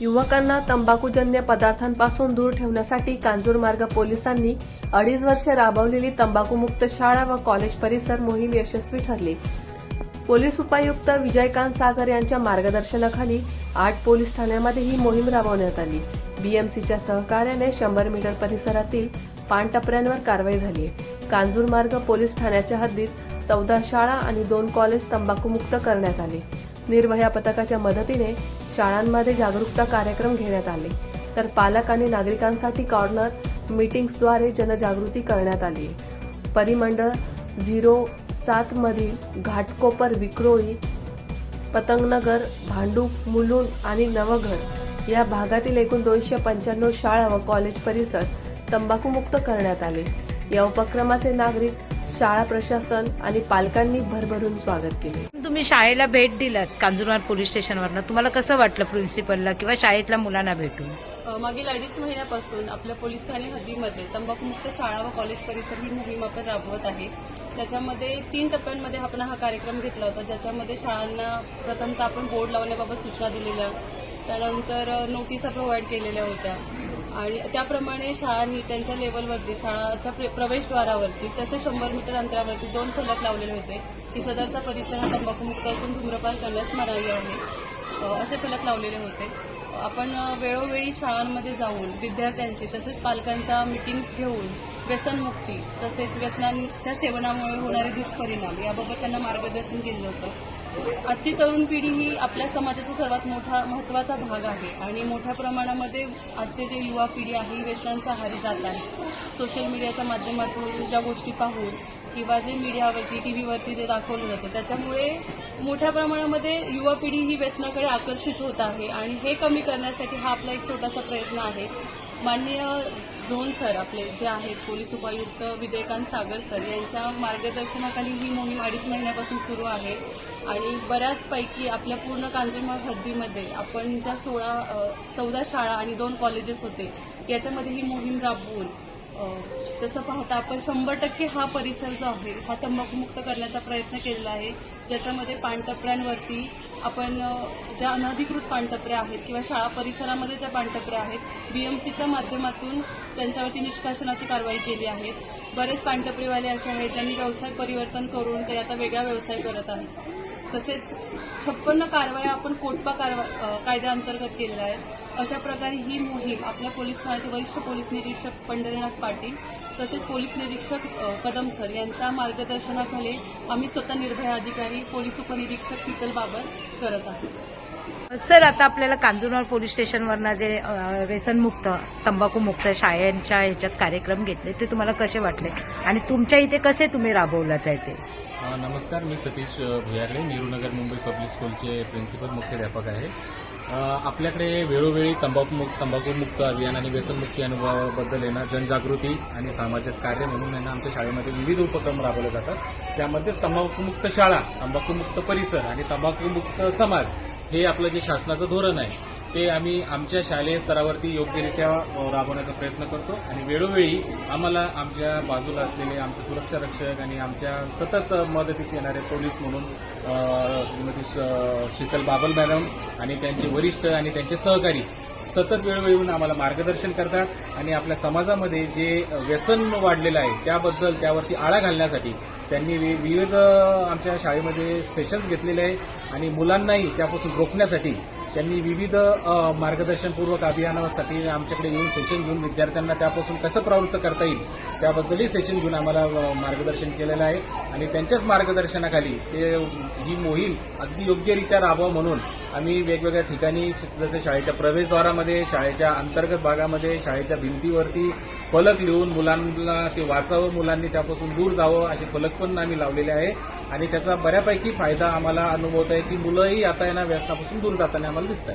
युवकांना तंबाखूजन्य पदार्थांपासून दूर ठेवण्यासाठी कांजूरमार्ग पोलिसांनी अडीच वर्षे राबवलेली तंबाखूमुक्त शाळा व कॉलेज परिसर मोहीम यशस्वी ठरली. पोलीस उपायुक्त विजयकांत सागर यांच्या मार्गदर्शनाखाली आठ पोलीस ठाण्यामध्ये ही मोहीम राबवण्यात आली. बीएमसीच्या सहकार्याने शंभर मीटर परिसरातील पानटपऱ्यांवर कारवाई झाली. कांजूरमार्ग पोलीस ठाण्याच्या हद्दीत चौदा शाळा आणि दोन कॉलेज तंबाखूमुक्त करण्यात आले. निर्भया पथकाच्या मदतीने शाळांमध्ये जागरूकता कार्यक्रम घेण्यात आले. तर पालक आणि नागरिकांसाठी कॉर्नर मीटिंग्सद्वारे जनजागृती करण्यात आली. परिमंडळ झिरो सातमधील घाटकोपर विक्रोळी पतंगनगर भांडूप मुलुंड आणि नवघर या भागातील एकूण दोनशे पंच्याण्णव शाळा व कॉलेज परिसर तंबाखूमुक्त करण्यात आले. या उपक्रमाचे नागरिक शाळा प्रशासन आणि पालकांनी भरभरून स्वागत केले. तुम्ही शाळेला भेट दिलात कांजूरमार्ग पोलीस स्टेशनवरनं. तुम्हाला कसं वाटलं प्रिन्सिपलला किंवा शाळेतल्या मुलांना भेटून? मागील अडीच महिन्यापासून आपल्या पोलीस ठाणे हद्दीमध्ये तंबाखूमुक्त शाळा व कॉलेज परिसर ही मोहीम आपण राबवत आहे. त्याच्यामध्ये तीन टप्प्यांमध्ये आपण हा कार्यक्रम घेतला होता ज्याच्यामध्ये शाळांना प्रथमतः आपण बोर्ड लावण्याबाबत सूचना दिलेल्या त्यानंतर नोटिसा प्रोव्हाइड केलेल्या होत्या. आणि त्याप्रमाणे शाळांनी त्यांच्या लेवलवरती शाळाच्या प्र- प्रवेशद्वारावरती तसे शंभर मीटर अंतरावरती दोन फलक लावलेले होते. की सदरचा परिसर हा तंबाखूमुक्त असून धूम्रपान करण्यास मनाई आहे. असे फलक लावलेले होते. आपण वेळोवेळी शाळांमध्ये जाऊन विद्यार्थ्यांची तसेच पालकांच्या मिटिंग्स घेऊन व्यसनमुक्ती तसेच व्यसनांच्या सेवनामुळे होणारे दुष्परिणाम याबाबत त्यांना मार्गदर्शन केलं होतं. आजची तरुण पिढी ही आपल्या समाजाचा सर्वात मोठा महत्त्वाचा भाग आहे. आणि मोठ्या प्रमाणामध्ये आजचे जे युवा पिढी आहे ही व्यसनांच्या आहारी जात आहे. सोशल मीडियाच्या माध्यमातून ज्या गोष्टी पाहून किंवा जे मीडियावरती टी व्हीवरती जे दाखवलं जातं त्याच्यामुळे मोठ्या प्रमाणामध्ये युवा पिढी ही व्यसनाकडे आकर्षित होत आहे. आणि हे कमी करण्यासाठी हा आपला एक छोटासा प्रयत्न आहे. माननीय झोन सर आपले जे आहेत पोलीस उपायुक्त विजयकांत सागर सर यांच्या मार्गदर्शनाखाली ही मोहीम अडीच महिन्यापासून सुरू आहे. आणि बऱ्याचपैकी आपल्या पूर्ण कांजूरमार्ग हद्दीमध्ये आपण ज्या सोळा चौदा शाळा आणि दोन कॉलेजेस होते याच्यामध्ये ही मोहीम राबवून तसं पाहता आपण शंभर टक्के हा परिसर जो आहे हा तंबाखूमुक्त करण्याचा प्रयत्न केलेला आहे. ज्याच्यामध्ये पाणटपऱ्यांवरती आपण ज्या अनधिकृत पाणटपऱ्या आहेत किंवा शाळा परिसरामध्ये ज्या पाणटपऱ्या आहेत बी एम सीच्या माध्यमातून त्यांच्यावरती निष्कासनाची कारवाई केली आहे. बरेच पाणटपरीवाले असे आहेत ज्यांनी व्यवसाय परिवर्तन करून ते आता वेगळा व्यवसाय करत आहेत. तसेच छप्पन्न कारवाया आपण कोटपा कारवा कायद्याअंतर्गत केलेल्या आहेत. अशा प्रकारे ही मोहीम आपल्या पोलीस ठाण्याचे वरिष्ठ पोलीस निरीक्षक पंढरीनाथ पाटील तसेच पोलीस निरीक्षक कदम सर यांच्या मार्गदर्शनाखाली आम्ही स्वतः निर्भया अधिकारी पोलीस उपनिरीक्षक शीतल बाबर करत आहोत. सर आता आपल्याला कांजूरमार्ग पोलीस स्टेशनवरनं जे व्यसनमुक्त तंबाखूमुक्त शाळांच्या ह्याच्यात कार्यक्रम घेतले ते तुम्हाला कसे वाटले? आणि तुमच्या इथे कसे तुम्ही राबवलात आहे ते? नमस्कार मी सतीश भुयागडे नेहरूनगर मुंबई पब्लिक स्कूलचे प्रिन्सिपल मुख्याध्यापक आहे. आपल्याकडे वेळोवेळी तंबाखूमुक्त तंबाखूमुक्त अभियान आणि व्यसनमुक्ती अनुभवाबद्दल आहे ना जनजागृती आणि सामाजिक कार्य म्हणून आहे ना आमच्या शाळेमध्ये विविध उपक्रम राबवले जातात. त्यामध्ये तंबाखूमुक्त शाळा तंबाखूमुक्त परिसर आणि तंबाखूमुक्त समाज हे आपलं जे शासनाचं धोरण आहे. ते आम्ही आमच्या शालेय स्तरावरती योग्यरित्या राबवण्याचा प्रयत्न करतो. आणि वेळोवेळी आम्हाला आमच्या बाजूला असलेले आमचे सुरक्षा रक्षक आणि आमच्या सतत मदतीस येणारे पोलीस म्हणून श्रीमती श- शीतल बाबल मॅडम आणि त्यांचे वरिष्ठ आणि त्यांचे सहकारी सतत वेळोवेळी येऊन आम्हाला मार्गदर्शन करतात. आणि आपल्या समाजामध्ये जे व्यसन वाढलेलं आहे त्याबद्दल त्यावरती आळा घालण्यासाठी त्यांनी वि- विविध आमच्या शाळेमध्ये सेशन्स घेतलेले आहे. आणि मुलांनाही त्यापासून रोखण्यासाठी त्यांनी विविध मार्गदर्शनपूर्वक अभियानासाठी आमच्याकडे येऊन सेशन घेऊन विद्यार्थ्यांना त्यापासून कसं प्रवृत्त करता येईल त्याबद्दलही सेशन घेऊन आम्हाला मार्गदर्शन केलेलं आहे. आणि त्यांच्याच मार्गदर्शनाखाली ते ही मोहीम अगदी योग्यरित्या राबवा म्हणून आम्ही वेगवेगळ्या ठिकाणी जसं शाळेच्या प्रवेशद्वारामध्ये शाळेच्या अंतर्गत भागामध्ये शाळेच्या भिंतीवरती फलक लिहून मुलांना ते वाचावं मुलांनी त्यापासून दूर जावं असे फलक पण आम्ही लावलेले आहे. आणि त्याचा बऱ्यापैकी फायदा आम्हाला अनुभवत आहे की मुलंही आता यांना व्यसनापासून दूर जाताना आम्हाला दिसत आहे